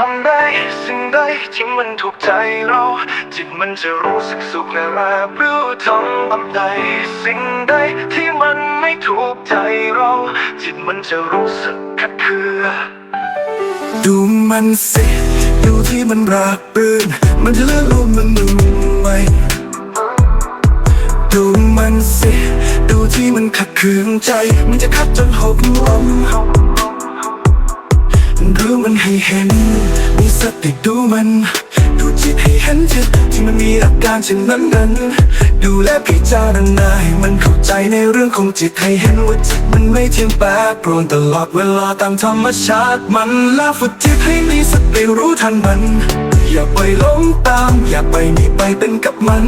ทำได้สิ่งใดที่มันถูกใจเรา จิตมันจะรู้สึกสุขและราบรู้ทำแบบใด สิ่งใดที่มันไม่ถูกใจเรา จิตมันจะรู้สึกขัดเคืองดูมันสิดูที่มันราบรื่นมันจะเลื่อนลมมันหนุ่มไหมดูมันสิดูที่มันขัดขืนใจ มันจะคัดจนหกล้ม รู้มันให้เห็น มีสติดูมัน ดูจิตให้เห็นจิตที่มันมีอาการเช่นนั้นนั้น ดูแลพิจารณาให้มันเข้าใจในเรื่องของจิตให้เห็นว่าจิตมันไม่เที่ยงแปรปรวนตลอดเวลาตามธรรมชาติมันและฝึกจิตให้มีสติรู้ทันมัน อย่าไปหลงตาม อย่าไปหนีไปเป็นกับมัน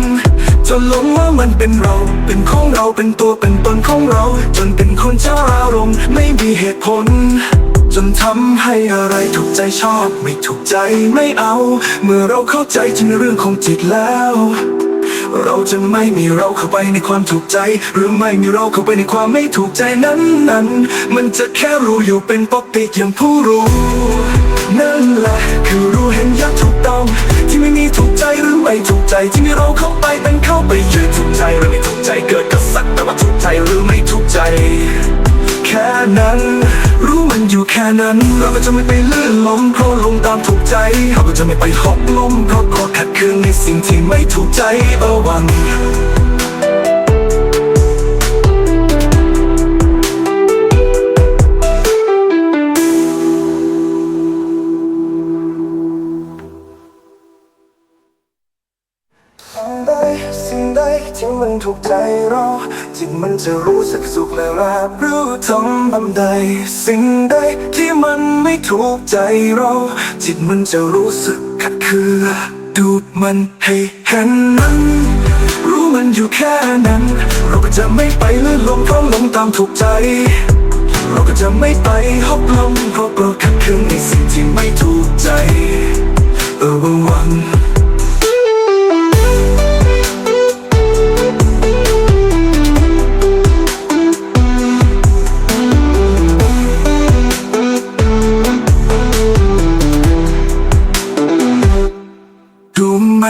จนหลงว่ามันเป็นเรา เป็นของเราเป็นตัวเป็นตนของเรา จนเป็นคนเจ้าอารมณ์ไม่มีเหตุผล จนทำให้อะไรถูกใจชอบ ไม่ถูกใจไม่เอา เมื่อเราเข้าใจถึงเรื่องของจิตแล้ว เราจะไม่มีเราเข้าไปในความถูกใจ หรือไม่มีเราเข้าไปในความไม่ถูกใจนั้นนั้น มันจะแค่รู้อยู่เป็นปกติอย่างผู้รู้ นั่นแหละคือรู้เห็นอยักถูกต้อง ที่ไม่มีถูกใจหรือไม่ถูกใจที่มีเราเข้าไปเป็นเข้าไปยืนถูกใจหรือไม่ถูกใจเกิดก็สักแต่ว่าถูกใจหรือไม่ถูกใจ แค่นั้น รู้มันอยู่แค่นั้น เราก็จะไม่ไปลื่นล้มเพราะลงตามถูกใจ เราก็จะไม่ไปหกล้มเพราะกลัวขัดขืนในสิ่งที่ไม่ถูกใจเออวัง ที่มันถูกใจเราจิตมันจะรู้สึกสุขและราบรู้ทำบำใด สิ่งใดที่มันไม่ถูกใจเรา จิตมันจะรู้สึกขัดเคืองดูดมันให้เห็นนั้น รู้มันอยู่แค่นั้น เราก็จะไม่ไปลื่นลมเพราะลมตามถูกใจ เราก็จะไม่ไปฮอกลมเพราะกลัวขัดเคืองในสิ่งที่ไม่ถูกใจ เออวัน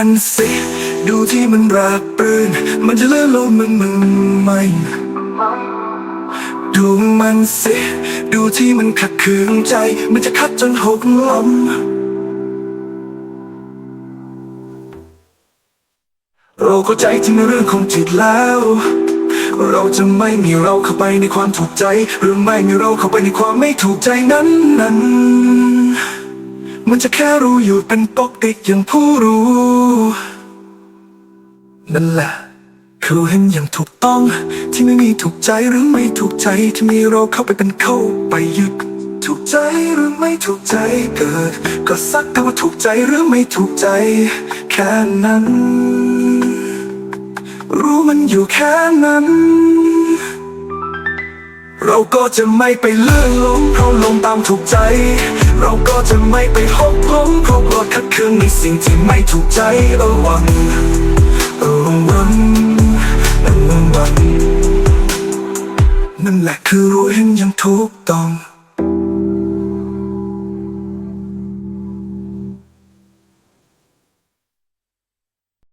มันสิ ดูที่มันราบรื่นมันจะเลื่อนลมมันมึงไม่ดูมันสิ ดูที่มันขัดขืนใจ มันจะคัดจนหกล้มเราเข้าใจถึงเรื่องของจิตแล้ว เราจะไม่มีเราเข้าไปในความถูกใจ หรือไม่มีเราเข้าไปในความไม่ถูกใจนั้นนั้น มันจะแค่รู้อยู่เป็นปกติอย่างผู้รู้ นั่นแหละคือเห็นอย่างถูกต้องที่ไม่มีถูกใจหรือไม่ถูกใจที่มีเราเข้าไปเป็นเข้าไปยึดถูกใจหรือไม่ถูกใจเกิด ก็สักแต่ว่าถูกใจหรือไม่ถูกใจ แค่นั้น รู้มันอยู่แค่นั้น เราก็จะไม่ไปเลื่อนล้มเพราะลมตามถูกใจ เราก็จะไม่ไปหกล้มเพราะกลัวขัดขืนในสิ่งที่ไม่ถูกใจเออวัง